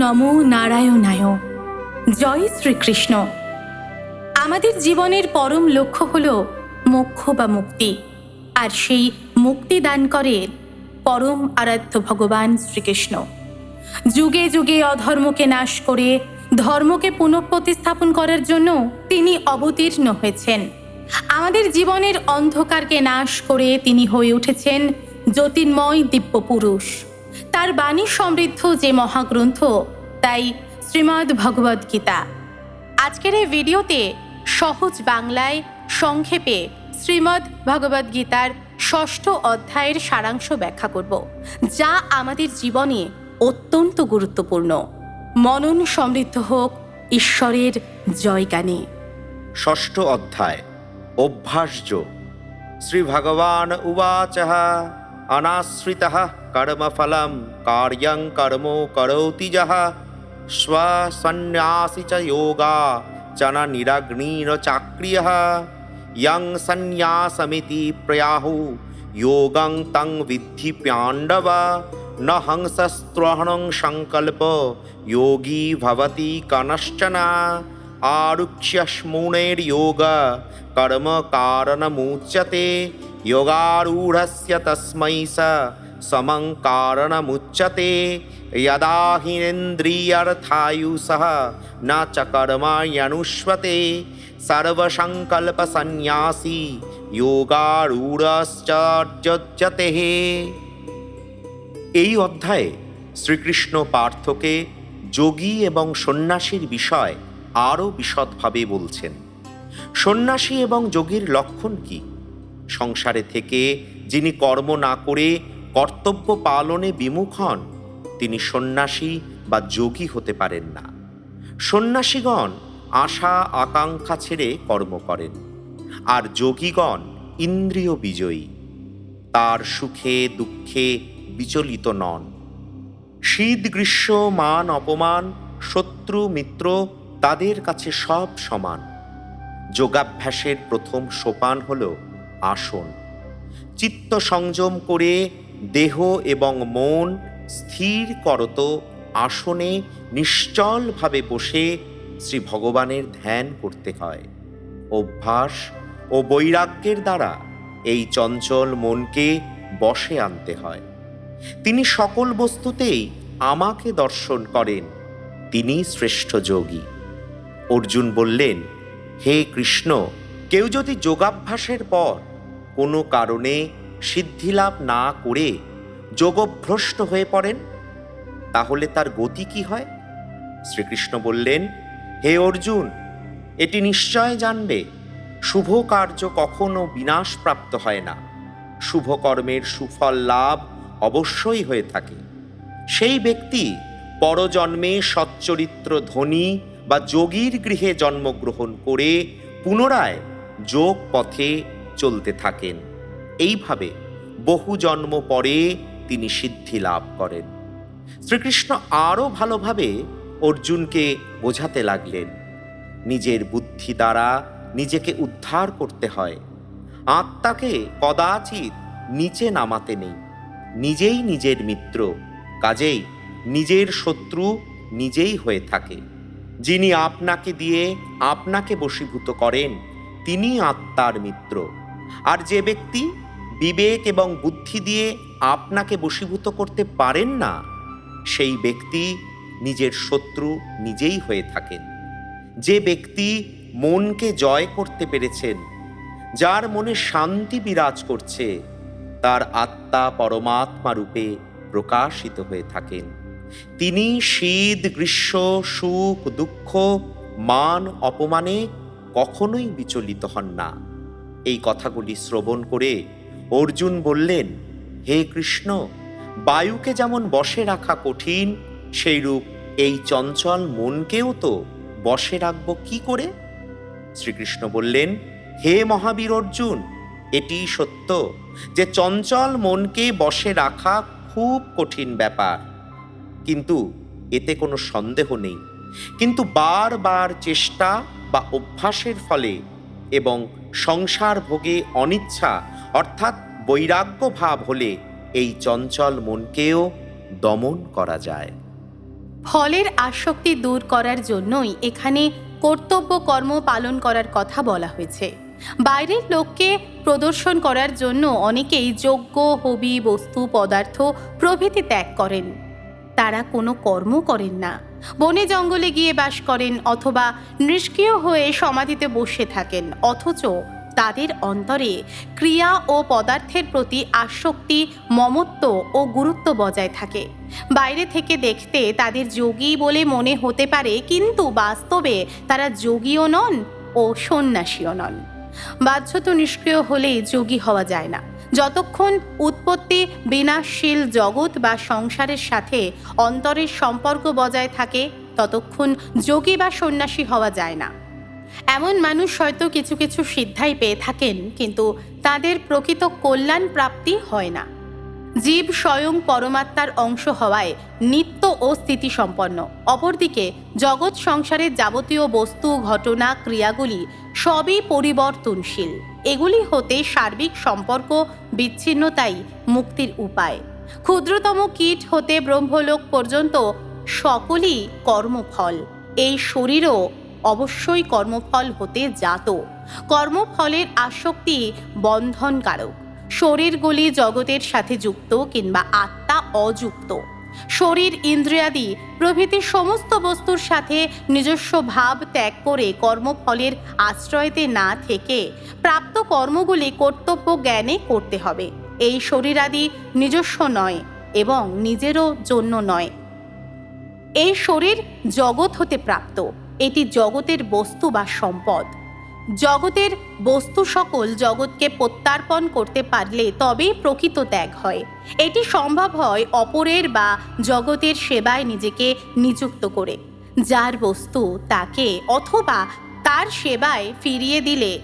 নমো নারায়ণায়। জয় শ্রীকৃষ্ণ। আমাদের জীবনের পরম লক্ষ্য হল মোক্ষ বা মুক্তি। আর সেই মুক্তি দান করে পরম আরাধ্য ভগবান শ্রীকৃষ্ণ। যুগে যুগে অধর্মকে নাশ করে ধর্মকে পুনঃপ্রতিস্থাপন করার জন্য তিনি অবতীর্ণ হয়েছেন। আমাদের জীবনের অন্ধকারকে নাশ করে তিনি হয়ে উঠেছেন জ্যোতির্ময় দিব্য পুরুষ তার বাণী সমৃদ্ধ যে মহাগ্রন্থ, তাই শ্রীমদ্ ভগবদ্ গীতা। আজকের এই ভিডিওতে সহজ বাংলায় সংক্ষেপে শ্রীমদ্ ভগবদ্ গীতার ষষ্ঠ অধ্যায়ের সারাংশ ব্যাখ্যা করব, যা আমাদের জীবনে অত্যন্ত গুরুত্বপূর্ণ। মনন সমৃদ্ধ হোক ঈশ্বরের জয়গানে। ষষ্ঠ অধ্যায়, অভ্যাসযোগ। শ্রীভগবান উবাচ অনাশ্রিত কর্মফলম কার্যং কর্ম করোতি যহ স্বসন্ন্যাসি চ যোগা চন নিরগ্নির চাক্রিয় ইয়ং সন্ন্যাসমিতি প্রয়াহু যোগং তং বিদ্ধি পাণ্ডব ন হংসস্ত্রহণং সংকল্প যোগী ভবতি কনশ্চন आरुक्ष्यश्मूणैर्योग कर्म कारणमुच्यते योगारूढस्य तस्मै स समं कारणमुच्यते। यदा हिनेन्द्रियर्थायुषः न च कर्माण्यनुष्वते। सर्वसङ्कल्पसन्न्यासी যোগারূঢ়াশ্চর্যতে এই অধ্যায়ে শ্রীকৃষ্ণ পার্থকে যোগী এবং সন্ন্যাসীর বিষয় আরও বিশদভাবে বলছেন। সন্ন্যাসী এবং যোগীর লক্ষণ কী? সংসারে থেকে যিনি কর্ম না করে কর্তব্য পালনে বিমুখ হন, তিনি সন্ন্যাসী বা যোগী হতে পারেন না। সন্ন্যাসীগণ আশা আকাঙ্ক্ষা ছেড়ে কর্ম করেন, আর যোগীগণ ইন্দ্রিয় বিজয়ী। তার সুখে দুঃখে বিচলিত নন। শীত, গ্রীষ্ম, মান, অপমান, শত্রু, মিত্র তাদের কাছে সব সমান। যোগাভ্যাসের প্রথম সোপান হল আসন। চিত্ত সংযম করে দেহ এবং মন স্থির করত, আসনে নিশ্চলভাবে বসে শ্রী ভগবানের ধ্যান করতে হয়। অভ্যাস ও বৈরাগ্যের দ্বারা এই চঞ্চল মনকে বশে আনতে হয়। তিনি সকল বস্তুতেই আমাকে দর্শন করেন, তিনি শ্রেষ্ঠ যোগী। অর্জুন বললেন, হে কৃষ্ণ, কেউ যদি যোগাভ্যাসের পর কোনো কারণে সিদ্ধিলাভ না করে যোগভ্রষ্ট হয়ে পড়েন, তাহলে তার গতি কি হয়? শ্রীকৃষ্ণ বললেন, হে অর্জুন, এটি নিশ্চয় জানবে, শুভ কার্য কখনো বিনাশপ্রাপ্ত হয় না। শুভ কর্মের সুফল লাভ অবশ্যই হয়ে থাকে। সেই ব্যক্তি পরজন্মে সচ্চরিত্র ধনী বা যোগীর গৃহে জন্মগ্রহণ করে পুনরায় যোগ পথে চলতে থাকেন। এইভাবে বহু জন্ম পরে তিনি সিদ্ধি লাভ করেন। শ্রীকৃষ্ণ আরও ভালোভাবে অর্জুনকে বোঝাতে লাগলেন। নিজের বুদ্ধি দ্বারা নিজেকে উদ্ধার করতে হয়। আত্মাকে কদাচিৎ নিচে নামাতে নেই। নিজেই নিজের মিত্র, কাজেই নিজের শত্রু নিজেই হয়ে থাকে। যিনি আপনাকে দিয়ে আপনাকে বশীভূত করেন তিনি আত্মার মিত্র। আর যে ব্যক্তি বিবেক এবং বুদ্ধি দিয়ে আপনাকে বশীভূত করতে পারেন না, সেই ব্যক্তি নিজের শত্রু নিজেই হয়ে থাকেন। যে ব্যক্তি মনকে জয় করতে পেরেছেন, যার মনে শান্তি বিরাজ করছে, তার আত্মা পরমাত্মা রূপে প্রকাশিত হয়ে থাকেন। তিনি শীত, গ্রীষ্ম, সুখ, দুঃখ, মান, অপমানে কখনোই বিচলিত হন না। এই কথাগুলি শ্রবণ করে অর্জুন বললেন, হে কৃষ্ণ, বায়ুকে যেমন বশে রাখা কঠিন, সেইরূপ এই চঞ্চল মনকেও তো বশে রাখব কি করে? শ্রীকৃষ্ণ বললেন, হে মহাবীর অর্জুন, এটি সত্য যে চঞ্চল মনকে বশে রাখা খুব কঠিন ব্যাপার। কিন্তু এতে কোনো সন্দেহ নেই। কিন্তু বারবার চেষ্টা বা অভ্যাসের ফলে এবং সংসার ভোগে অনিচ্ছা, অর্থাৎ বৈরাগ্য ভাব হলে এই চঞ্চল মনকেও দমন করা যায়। ফলের আসক্তি দূর করার জন্যই এখানে কর্তব্য কর্ম পালন করার কথা বলা হয়েছে। বাইরের লোককে প্রদর্শন করার জন্য অনেকেই যোগ্য হবি, বস্তু, পদার্থ প্রভৃতি ত্যাগ করেন। তারা কোনো কর্ম করেন না। বনে জঙ্গলে গিয়ে বাস করেন অথবা নিষ্ক্রিয় হয়ে সমাধিতে বসে থাকেন, অথচ তাদের অন্তরে ক্রিয়া ও পদার্থের প্রতি আসক্তি, মমত্ব ও গুরুত্ব বজায় থাকে। বাইরে থেকে দেখতে তাদের যোগী বলে মনে হতে পারে, কিন্তু বাস্তবে তারা যোগীও নন ও সন্ন্যাসীও নন। বাহ্যত নিষ্ক্রিয় হলেই যোগী হওয়া যায় না। যতক্ষণ উৎপত্তি বিনাশশীল জগৎ বা সংসারের সাথে অন্তরের সম্পর্ক বজায় থাকে, ততক্ষণ যোগী বা সন্ন্যাসী হওয়া যায় না। এমন মানুষ হয়তো কিছু কিছু সিদ্ধাই পেয়ে থাকেন, কিন্তু তাদের প্রকৃত কল্যাণ প্রাপ্তি হয় না। জীব স্বয়ং পরমাত্মার অংশ হওয়ায় নিত্য ও স্থিতিসম্পন্ন। অপরদিকে, জগৎ সংসারের যাবতীয় বস্তু, ঘটনা, ক্রিয়াগুলি সবই পরিবর্তনশীল। এগুলি হতে সার্বিক সম্পর্ক, বিচ্ছিন্নতাই মুক্তির উপায়। ক্ষুদ্রতম কীট হতে ব্রহ্মলোক পর্যন্ত সকলই কর্মফল। এই শরীরও অবশ্যই কর্মফল হতে জাত। কর্মফলের আসক্তি বন্ধনকারক। শরীরগুলি জগতের সাথে যুক্ত কিংবা আত্মা অযুক্ত। শরীর ইন্দ্রিয়াদি প্রভৃতি সমস্ত বস্তুর সাথে নিজস্ব ভাব ত্যাগ করে কর্মফলের আশ্রয়তে না থেকে প্রাপ্ত কর্মগুলি কর্তব্য জ্ঞানে করতে হবে। এই শরীরাদি নিজস্ব নয় এবং নিজেরও জন্য নয়। এই শরীর জগৎ হতে প্রাপ্ত। এটি জগতের বস্তু বা সম্পদ। জগতের বস্তু সকল জগৎকে প্রত্যার্পণ করতে পারলে তবেই প্রকৃত ত্যাগ হয়। এটি সম্ভব হয় অপরের বা জগতের সেবায় নিজেকে নিযুক্ত করে। যার বস্তু তাকে অথবা তার সেবায় ফিরিয়ে দিলে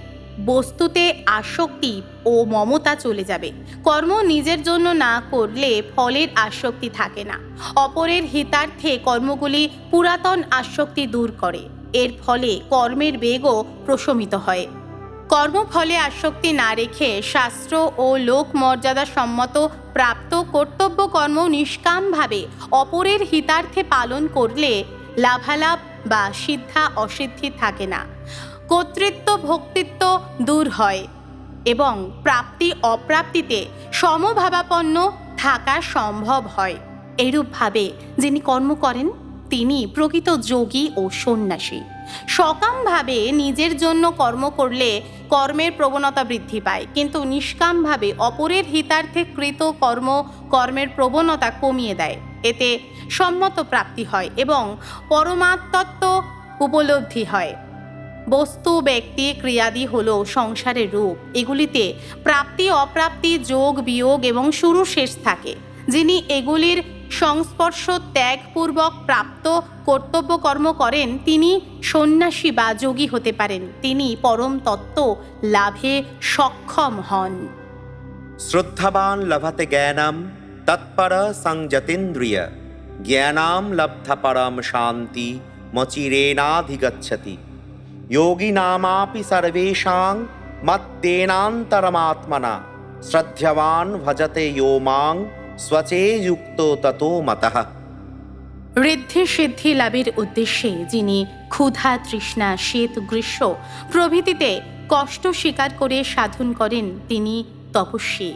বস্তুতে আসক্তি ও মমতা চলে যাবে। কর্ম নিজের জন্য না করলে ফলের আসক্তি থাকে না। অপরের হিতার্থে কর্মগুলি পুরাতন আসক্তি দূর করে। এর ফলে কর্মের বেগও প্রশমিত হয়। কর্মফলে আসক্তি না রেখে শাস্ত্র ও লোক মর্যাদা সম্মত প্রাপ্ত কর্তব্য কর্ম নিষ্কামভাবে অপরের হিতার্থে পালন করলে লাভালাভ বা সিদ্ধা অসিদ্ধি থাকে না। কর্তৃত্ব ভক্তিত্ব দূর হয় এবং প্রাপ্তি অপ্রাপ্তিতে সমভাবাপন্ন থাকা সম্ভব হয়। এরূপভাবে যিনি কর্ম করেন তিনি প্রকৃত যোগী ও সন্ন্যাসী। সকামভাবে নিজের জন্য কর্ম করলে কর্মের প্রবণতা বৃদ্ধি পায়, কিন্তু নিষ্কামভাবে অপরের হিতার্থে কৃত কর্ম কর্মের প্রবণতা কমিয়ে দেয়। এতে সম্মত প্রাপ্তি হয় এবং পরমাত্মত্ব উপলব্ধি হয়। বস্তু, ব্যক্তি, ক্রিয়াদি হল সংসারের রূপ। এগুলিতে প্রাপ্তি অপ্রাপ্তি যোগ বিয়োগ এবং শুরু শেষ থাকে, যিনি এগুলির সংস্পর্শ ত্যাগপূর্বক প্রাপ্ত কর্তব্য কর্ম করেন তিনি, সন্ন্যাসী বা যোগী হতে পারেন। তিনি পরম তত্ত্ব লাভে সক্ষম হন। শ্রদ্ধাবান লভতে জ্ঞানম, তৎপর সংযতেন্দ্রিয়। জ্ঞানাম লব্ধ পরম শান্তি মচিরেনাধিগচ্ছতি যোগিনামাপি সর্বেষাং মত্তেনান্তরমাত্মনা। শ্রদ্ধবান ভজতে ইয়ো মাং স্বচে যুক্ত ততো মতঃ ঋদ্ধি সিদ্ধি লাভের উদ্দেশ্যে যিনি ক্ষুধা, তৃষ্ণা শীত গ্রীষ্ম প্রভৃতিতে কষ্ট স্বীকার করে সাধন করেন তিনি তপস্বী,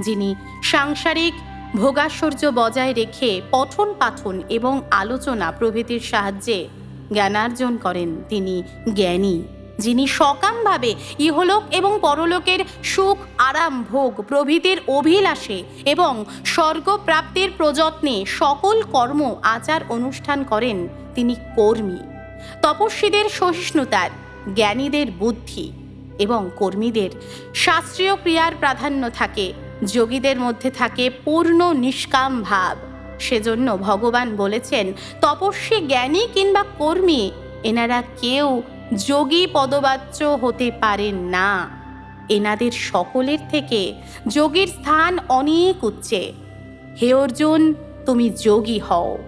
যিনি সাংসারিক ভোগাশ্বর্য বজায় রেখে পঠন পাঠন এবং আলোচনা প্রভৃতির সাহায্যে জ্ঞানার্জন করেন। তিনি জ্ঞানী। যিনি সকামভাবে ইহলোক এবং পরলোকের সুখ, আরাম, ভোগ, প্রভৃতির অভিলাষে এবং স্বর্গপ্রাপ্তির প্রযত্নে সকল কর্ম, আচার, অনুষ্ঠান করেন। তিনি কর্মী। তপস্বীদের সহিষ্ণুতার, জ্ঞানীদের বুদ্ধি এবং কর্মীদের শাস্ত্রীয় ক্রিয়ার প্রাধান্য থাকে। যোগীদের মধ্যে থাকে পূর্ণ নিষ্কাম ভাব। সেজন্য ভগবান বলেছেন, তপস্বী জ্ঞানী কিংবা কর্মী, এনারা কেউ যোগী পদবাচ্য হতে পারেন না। এনাদের সকলের থেকে যোগীর স্থান অনেক উচ্চে। হে অর্জুন, তুমি যোগী হও।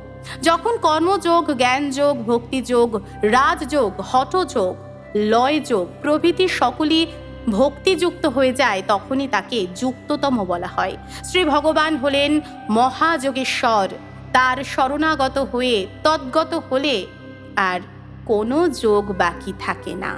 যখন কর্মযোগ, জ্ঞানযোগ, ভক্তিযোগ, রাজযোগ, হঠযোগ, লয়যোগ প্রভৃতি সকলই ভক্তিযুক্ত হয়ে যায়, তখনই তাকে যুক্ততম বলা হয়। শ্রী ভগবান হলেন মহাযোগেশ্বর। তার শরণাগত হয়ে তদ্গত হলে আর কোনো যোগ বাকি থাকে না।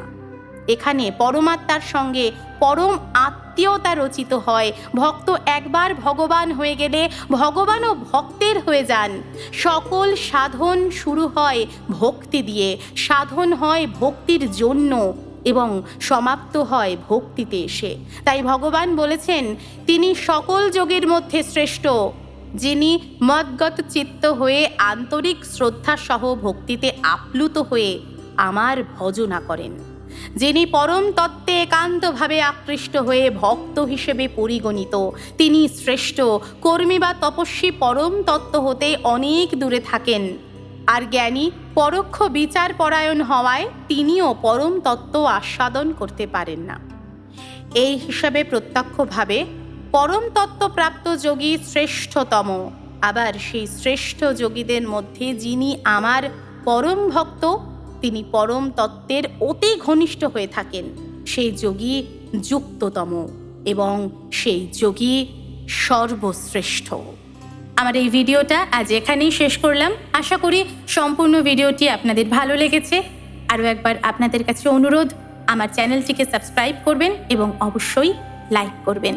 এখানে পরমাত্মার সঙ্গে পরম আত্মীয়তা রচিত হয়। ভক্ত একবার ভগবান হয়ে গেলে ভগবানও ভক্তের হয়ে যান। সকল সাধন শুরু হয় ভক্তি দিয়ে। সাধন হয় ভক্তির জন্য এবং সমাপ্ত হয় ভক্তিতে এসে। তাই ভগবান বলেছেন, তিনি সকল যোগের মধ্যে শ্রেষ্ঠ। যিনি মদগত চিত্ত হয়ে আন্তরিক শ্রদ্ধা সহ ভক্তিতে আপ্লুত হয়ে আমার ভজনা করেন। যিনি পরম তত্ত্বে একান্তভাবে আকৃষ্ট হয়ে ভক্ত হিসেবে পরিগণিত, তিনি শ্রেষ্ঠ, কর্মী বা তপস্বী পরম তত্ত্ব হতে অনেক দূরে থাকেন। আর জ্ঞানী, পরোক্ষ বিচার পরায়ণ হওয়ায় তিনিও পরম তত্ত্ব আস্বাদন করতে পারেন না। এই হিসাবে প্রত্যক্ষভাবে পরম তত্ত্বপ্রাপ্ত যোগী শ্রেষ্ঠতম। আবার সেই শ্রেষ্ঠ যোগীদের মধ্যে যিনি আমার পরম ভক্ত, তিনি পরম তত্ত্বের অতি ঘনিষ্ঠ হয়ে থাকেন। সেই যোগী যুক্ততম এবং সেই যোগী সর্বশ্রেষ্ঠ। আমার এই ভিডিওটা আজ এখানেই শেষ করলাম। আশা করি সম্পূর্ণ ভিডিওটি আপনাদের ভালো লেগেছে। আরও একবার আপনাদের কাছে অনুরোধ, আমার চ্যানেলটিকে সাবস্ক্রাইব করবেন এবং অবশ্যই লাইক করবেন।